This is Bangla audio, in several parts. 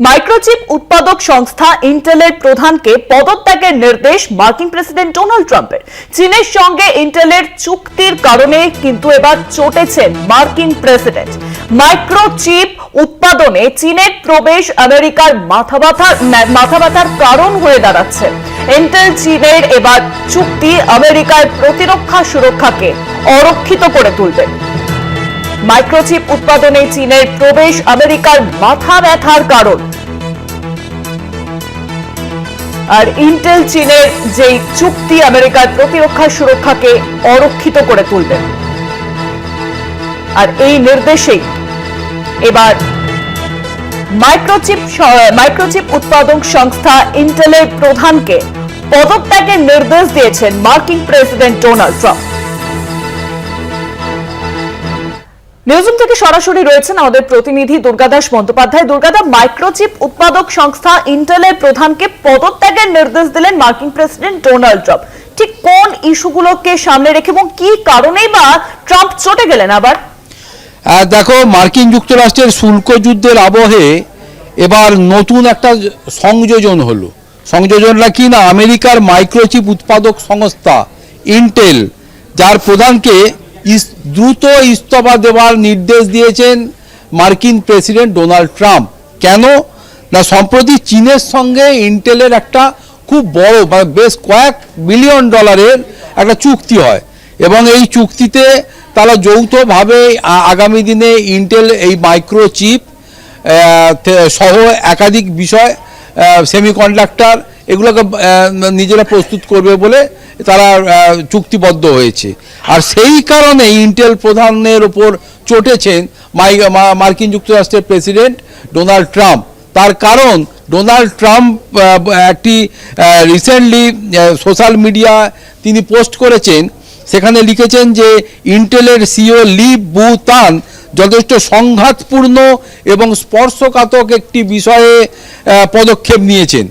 মাইক্রোচিপ উৎপাদক সংস্থা ইন্টেলের প্রধানকে পদত্যাগের নির্দেশ মার্কিন প্রেসিডেন্ট ডোনাল্ড ট্রাম্পের চীনের সঙ্গে ইন্টেলের চুক্তির কারণে কিন্তু এবার চটেছেন মার্কিন প্রেসিডেন্ট মাইক্রোচিপ উৎপাদনে চীনের প্রবেশ আমেরিকার মাথা ব্যথার মাথা ব্যথার কারণ হয়ে দাঁড়াচ্ছে ইন্টেল চীনের এবার চুক্তি আমেরিকার প্রতিরক্ষা সুরক্ষাকে অরক্ষিত করে তুলবে মাইক্রোচিপ উৎপাদনে চীনের প্রবেশ আমেরিকার মাথা ব্যথার কারণ। আর ইন্টেল চীনের যে চুক্তি আমেরিকার প্রতিরক্ষা সুরক্ষাকে অরক্ষিত করে তুলবে। আর এই নির্দেশেই এবার মাইক্রোচিপ মাইক্রোচিপ উৎপাদক সংস্থা ইন্টেলের প্রধানকে পদত্যাগের নির্দেশ দিয়েছেন মার্কিন প্রেসিডেন্ট ডোনাল্ড ট্রাম্প। নিউজরুম থেকে সরাসরি রয়েছেন আমাদের প্রতিনিধি দুর্গাদাস বন্দ্যোপাধ্যায়। দুর্গাদা মাইক্রোচিপ উৎপাদক সংস্থা ইন্টেলের প্রধানকে পদত্যাগের নির্দেশ দিলেন মার্কিন প্রেসিডেন্ট ডোনাল্ড ট্রাম্প। ঠিক কোন ইস্যুগুলোকে সামনে রেখে এবং কি কারণেই বা ট্রাম্প চটে গেলেন আবার? দেখো, মার্কিন যুক্তরাষ্ট্রের শুল্ক যুদ্ধের আবহে এবার নতুন একটা সংযোজন হলো। সংযোজনটা কি না? আমেরিকার মাইক্রোচিপ উৎপাদক সংস্থা ইন্টেল যার প্রধানকে দ্রুত ইস্তফা দেওয়ার নির্দেশ দিয়েছেন মার্কিন প্রেসিডেন্ট ডোনাল্ড ট্রাম্প। কেন? না, সম্প্রতি চীনের সঙ্গে ইন্টেলের একটা খুব বড় মানে বেশ কয়েক বিলিয়ন ডলারের একটা চুক্তি হয়। এবং এই চুক্তিতে তারা যৌথভাবে আগামী দিনে ইন্টেল এই মাইক্রোচিপ সহ একাধিক বিষয় সেমিকন্ডাক্টর এগুলোকে নিজেরা প্রস্তুত করবে বলে তারা চুক্তিবদ্ধ হয়েছে। আর সেই কারণে ইন্টেল প্রধানের ওপর চটেছেন মার্কিন যুক্তরাষ্ট্রের প্রেসিডেন্ট ডোনাল্ড ট্রাম্প। তার কারণ, ডোনাল্ড ট্রাম্প একটি রিসেন্টলি সোশ্যাল মিডিয়া তিনি পোস্ট করেছেন। সেখানে লিখেছেন যে ইন্টেলের সিও লি বুতান যথেষ্ট সংঘাতপূর্ণ এবং স্পর্শকাতক একটি বিষয়ে পদক্ষেপ নিয়েছেন।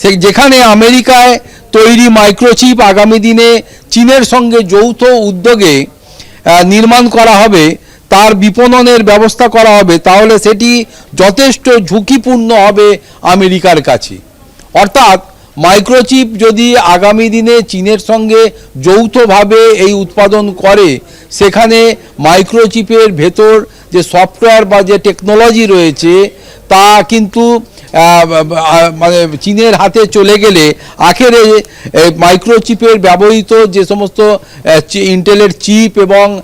সে যেখানে আমেরিকায় তৈরি মাইক্রোচিপ আগামী দিনে চীনের সঙ্গে যৌথ উদ্যোগে নির্মাণ করা হবে, তার বিপণনের ব্যবস্থা করা হবে, তাহলে সেটি যথেষ্ট ঝুঁকিপূর্ণ হবে আমেরিকার কাছে। অর্থাৎ মাইক্রোচিপ যদি আগামী দিনে চীনের সঙ্গে যৌথভাবে এই উৎপাদন করে, সেখানে মাইক্রোচিপের ভেতর যে সফটওয়্যার বা যে টেকনোলজি রয়েছে, তা কিন্তু মানে চীনের হাতে চলে গেলে, আখেরে মাইক্রোচিপের ব্যবহৃত যে সমস্ত ইন্টেলের চিপ এবং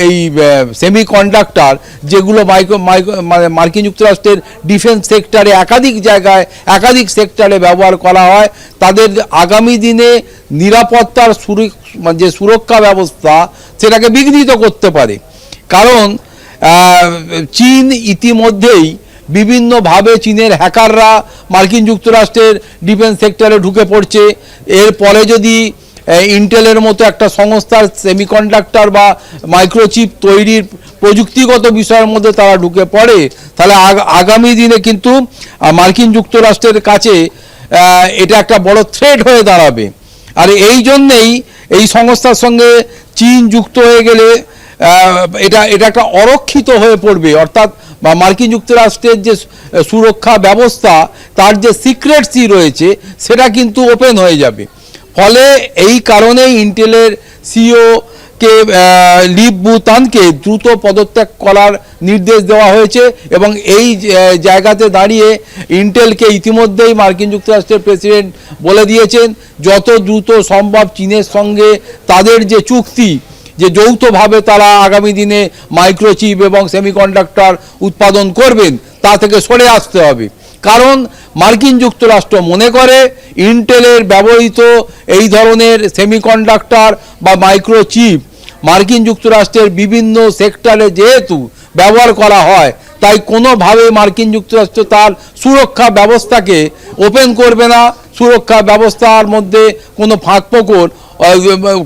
এই সেমি কন্ডাক্টর যেগুলো মাইক্রো মানে মার্কিন যুক্তরাষ্ট্রের ডিফেন্স সেক্টরে একাধিক জায়গায়, একাধিক সেক্টরে ব্যবহার করা হয়, তাদের আগামী দিনে নিরাপত্তার সুরক- মানে যে সুরক্ষা ব্যবস্থা, সেটাকে বিঘ্নিত করতে পারে। কারণ চীন ইতিমধ্যেই বিভিন্নভাবে চীনের হ্যাকাররা মার্কিন যুক্তরাষ্ট্রের ডিফেন্স সেক্টরে ঢুকে পড়ছে। এরপরে যদি ইন্টেলের মতো একটা সংস্থার সেমিকন্ডাক্টর বা মাইক্রোচিপ তৈরির প্রযুক্তিগত বিষয়ের মধ্যে তারা ঢুকে পড়ে, তাহলে আগ- আগামী দিনে কিন্তু মার্কিন যুক্তরাষ্ট্রের কাছে এটা একটা বড় থ্রেট হয়ে দাঁড়াবে। আর এই জন্যেই এই সংস্থার সঙ্গে চীন যুক্ত হয়ে গেলে এটা এটা একটা অরক্ষিত হয়ে পড়বে। অর্থাৎ, বা মার্কিন যুক্তরাষ্ট্রের যে সুরক্ষা ব্যবস্থা, তার যে সিক্রেটসি রয়েছে, সেটা কিন্তু ওপেন হয়ে যাবে। ফলে এই কারণে ইন্টেলের সিও কে লিপ বুতানকে দ্রুত পদত্যাগ করার নির্দেশ দেওয়া হয়েছে এবং এই জায়গাতে দাঁড়িয়ে ইন্টেলকে ইতিমধ্যেই মার্কিন যুক্তরাষ্ট্রের প্রেসিডেন্ট বলে দিয়েছেন, যত দ্রুত সম্ভব চীনের সঙ্গে তাদের যে চুক্তি যে যৌথভাবে তারা আগামী দিনে মাইক্রোচিপ এবং সেমিকন্ডাক্টর উৎপাদন করবেন তা থেকে সরে আসতে হবে। কারণ মার্কিন যুক্তরাষ্ট্র মনে করে ইন্টেলের ব্যবহৃত এই ধরনের সেমিকন্ডাক্টর বা মাইক্রোচিপ মার্কিন যুক্তরাষ্ট্রের বিভিন্ন সেক্টরে যেহেতু ব্যবহার করা হয় তাই কোনোভাবে মার্কিন যুক্তরাষ্ট্র তার সুরক্ষা ব্যবস্থাকে ওপেন করবে না। সুরক্ষা ব্যবস্থার মধ্যে কোনো ফাঁকফোকর আহ,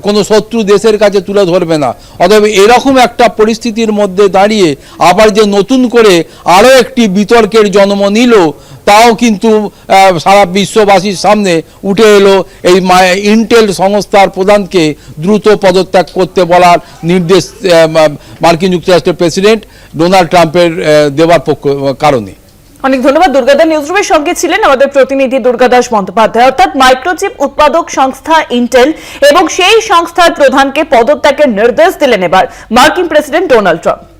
কোনো শত্রু দেশের কাছে তুলে ধরবে না। অতএব এরকম একটা পরিস্থিতির মধ্যে দাঁড়িয়ে আবার যে নতুন করে আরও একটি বিতর্কের জন্ম নিল, তাও কিন্তু সারা বিশ্ববাসীর সামনে উঠে এলো এই ইন্টেল সংস্থার প্রধানকে দ্রুত পদত্যাগ করতে বলার নির্দেশ মার্কিন যুক্তরাষ্ট্রের প্রেসিডেন্ট ডোনাল্ড ট্রাম্পের দেওয়ার পক্ষ, কারণে। অনেক ধন্যবাদ। দুর্গাদা নিউজরুমের সঙ্গে ছিলেন আমাদের প্রতিনিধি দুর্গাদাস বন্দ্যোপাধ্যায়। অর্থাৎ মাইক্রোচিপ উৎপাদক সংস্থা ইন্টেল এবং সেই সংস্থার প্রধানকে পদত্যাগের নির্দেশ দিলেন এবার মার্কিন প্রেসিডেন্ট ডোনাল্ড ট্রাম্প।